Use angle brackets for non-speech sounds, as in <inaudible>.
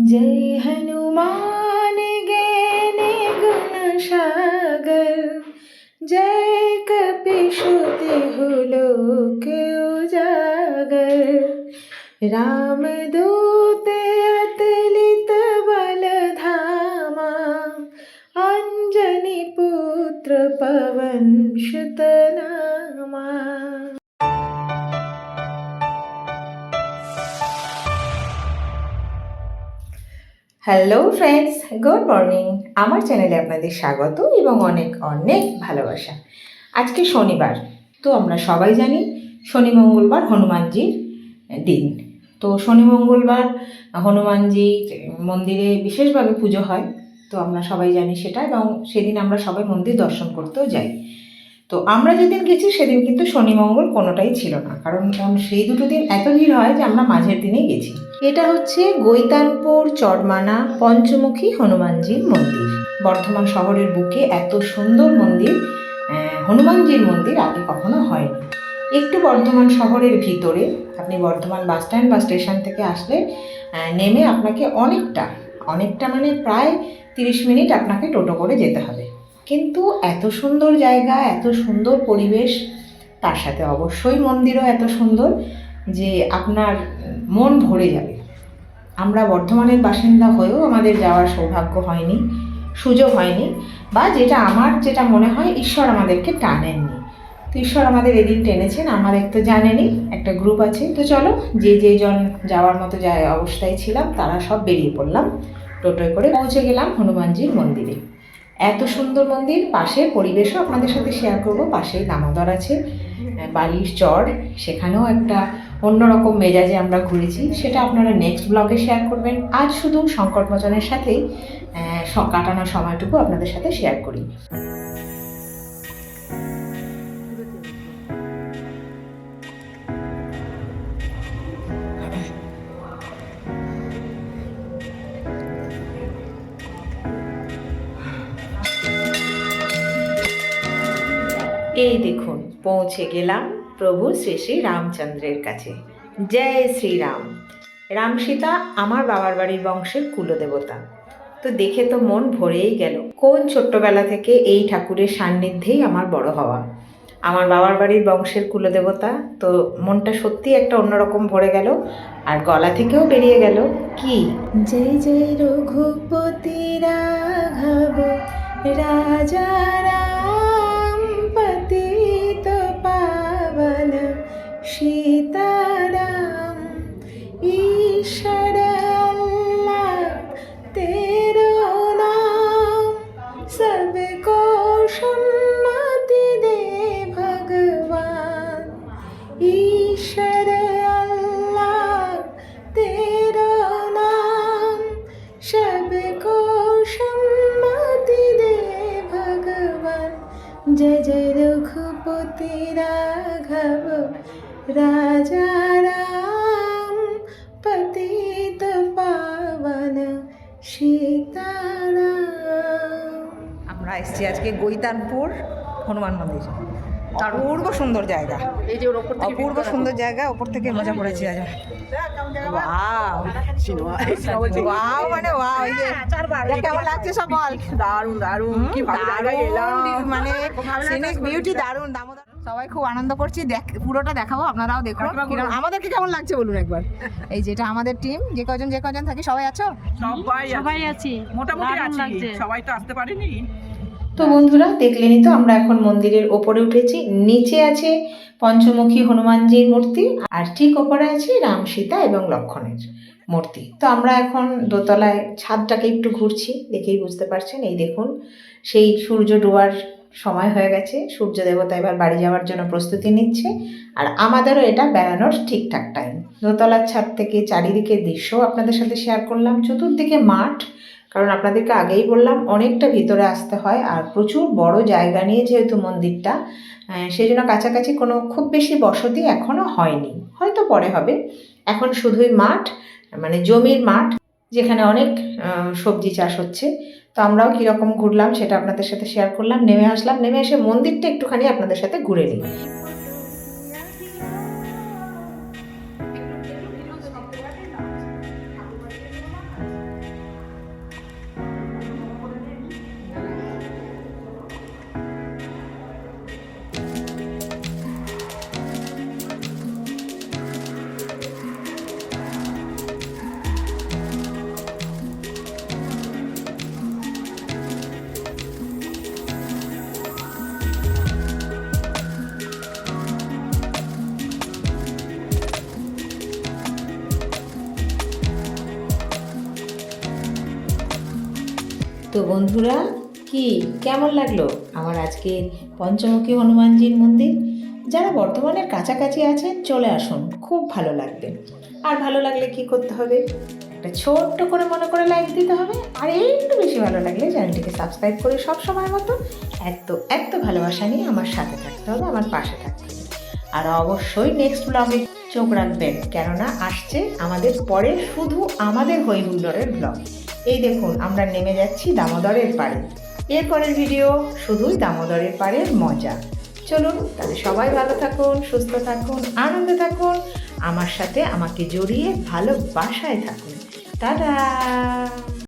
जय हनुमान ज्ञानी गुण सागर जय कपिशुति लोक उजागर राम दूत अतलित बल धामा अंजनी पुत्र पवन सुत হ্যালো ফ্রেন্ডস গুড মর্নিং আমার চ্যানেলে আপনাদের স্বাগত এবং অনেক অনেক ভালোবাসা। আজকে শনিবার, তো আমরা সবাই জানি শনি, মঙ্গলবার হনুমানজির দিন। তো শনি, মঙ্গলবার হনুমানজির মন্দিরে বিশেষভাবে পুজো হয়, তো আমরা সবাই জানি সেটা এবং সেদিন আমরা সবাই মন্দির দর্শন করতেও যাই। তো আমরা যেদিন গেছি সেদিন কিন্তু শনি, মঙ্গল কোনোটাই ছিল না, কারণ সেই দুটো দিন এত ভিড় হয় যে আমরা মাঝের দিনেই গেছি। এটা হচ্ছে গৈতানপুর চরমানা পঞ্চমুখী হনুমানজির মন্দির। বর্ধমান শহরের বুকে এত সুন্দর মন্দির হনুমানজির মন্দির আগে কখনো হয়নি। একটু বর্ধমান শহরের ভিতরে, আপনি বর্ধমান বাস স্ট্যান্ড বা স্টেশন থেকে আসলে নেমে আপনাকে অনেকটা অনেকটা মানে প্রায় তিরিশ মিনিট আপনাকে টোটো করে যেতে হবে। কিন্তু এত সুন্দর জায়গা, এত সুন্দর পরিবেশ, তার সাথে অবশ্যই মন্দিরও এত সুন্দর। যে আপনার মন ভরে যাবে। আমরা বর্ধমানের বাসিন্দা হয়েও আমাদের যাওয়ার সৌভাগ্য হয়নি, সুযোগ হয়নি, বা যেটা আমার যেটা মনে হয় ঈশ্বর আমাদেরকে টানেননি। তো ঈশ্বর আমাদের এদিন টেনেছেন আমাদের তো জানেনি, একটা গ্রুপ আছে। তো চলো, যে যে জন যাওয়ার মতো যায় অবস্থায় ছিলাম, তারা সব বেরিয়ে পড়লাম। টোটোয় করে পৌঁছে গেলাম হনুমানজির মন্দিরে। এত সুন্দর মন্দির পাশে পরিবেশও আপনাদের সাথে শেয়ার করব। পাশেই দামোদর আছে, বালির চর, সেখানেও একটা অন্যরকম মেজাজে আমরা ঘুরেছি। সেটা আপনারা নেক্সট ব্লগে শেয়ার করবেন। আজ শুধু সংকটমোচনের সাথেই কাটানোর সময়টুকু আপনাদের সাথে শেয়ার করি। এই দেখুন, পৌঁছে গেলাম। প্রভু শ্রী শ্রী রামচন্দ্রের কাছে। জয় শ্রীরাম রাম। সীতা আমার বাবার বাড়ির বংশের কুলদেবতা। তো দেখে তো মন ভরেই গেল, কোন ছোট্টবেলা থেকে এই ঠাকুরের সান্নিধ্যেই আমার বড় হওয়া। আমার বাবার বাড়ির বংশের কুলদেবতা, তো মনটা সত্যি একটা অন্যরকম ভরে গেল, আর গলা থেকেও বেরিয়ে গেল, কি? জয় জয় রঘুপতি রাঘব, রাজা জয় জয় রঘুপতি রাঘব রাজা রাম পতিত পাবন সীতারাম। আমরা এসেছি আজকে গৈতানপুর হনুমান মন্দির। অপূর্ব সুন্দর জায়গা। অপূর্ব সুন্দর জায়গা ওপর থেকে মজা করেছি আজ। বাহ। সিনেমা। ওয়াও মানে ওয়াও এই যে কেমন লাগছে সব বল? দারুণ দারুণ। কি ভালো জায়গায় এলাম। মানে <laughs> সিনিক বিউটি দারুণ দামোদর। সবাই খুব আনন্দ করছি দেখ পুরোটা দেখাবো আপনারাও দেখুন। আমাদেরকে কেমন লাগছে বলুন একবার। <laughs> এই যেটা আমাদের টিম যে কজন যে কজন থাকি সবাই আছো? সবাই সবাই আছি। মোটামুটি আছি। সবাই তো আসতে পারেনি। তো বন্ধুরা দেখলেনই তো আমরা এখন মন্দিরের ওপরে উঠেছি। নিচে আছে পঞ্চমুখী হনুমানজির মূর্তি আর ঠিক ওপরে আছে রাম সীতা এবং লক্ষণের। মূর্তি। তো আমরা এখন দোতলায় ছাদটাকে একটু ঘুরছি দেখেই বুঝতে পারছেন। এই দেখুন সেই সূর্য ডোবার সময় হয়ে গেছে। সূর্য দেবতা এবার বাড়ি যাওয়ার জন্য প্রস্তুতি নিচ্ছে। আর আমাদেরও এটা বেড়ানোর ঠিকঠাক টাইম দোতলার ছাদ থেকে চারিদিকে দৃশ্য আপনাদের সাথে শেয়ার করলাম। চতুর্দিকে মাঠ কারণ আপনাদেরকে আগেই বললাম অনেকটা ভিতরে আসতে হয় আর প্রচুর বড় জায়গা নিয়ে যেহেতু মন্দিরটা সেই জন্য কাছাকাছি কোনো খুব বেশি বসতি এখনও হয়নি। হয়তো পরে হবে। এখন শুধুই মাঠ মানে জমির মাঠ, যেখানে অনেক সবজি চাষ হচ্ছে। তো আমরাও কীরকম ঘুরলাম সেটা আপনাদের সাথে শেয়ার করলাম। নেমে আসলাম। নেমে এসে মন্দিরটা একটুখানি আপনাদের সাথে ঘুরে নিই। তো বন্ধুরা, কি কেমন লাগল আমার আজকের পঞ্চমুখী হনুমানজির মন্দির? যারা বর্তমানের কাছাকাছি আছেন, চলে আসুন, খুব ভালো লাগবে। আর ভালো লাগলে কি করতে হবে? একটা ছোট্ট করে মনে করে লাইক দিতে হবে, আর একটু বেশি ভালো লাগলে চ্যানেলটিকে সাবস্ক্রাইব করে সব সময় মতো এত এত ভালোবাসা নিয়ে আমার সাথে থাকতে হবে, আমার পাশে থাকতে হবে। আর অবশ্যই নেক্সট ব্লগে চোখ রাখবেন, কেননা আসছে আমাদের পরে শুধু আমাদের হইহুল্লোড়ের ব্লগ এই দেখুন, আমরা নেমে যাচ্ছি দামোদরের পাড়ে। এরপরের ভিডিও শুধুই দামোদরের পাড়ের মজা। চলুন, তাহলে সবাই ভালো থাকুন, সুস্থ থাকুন, আনন্দে থাকুন, আমার সাথে আমাকে জড়িয়ে ভালোবাসায় থাকুন। টাটা!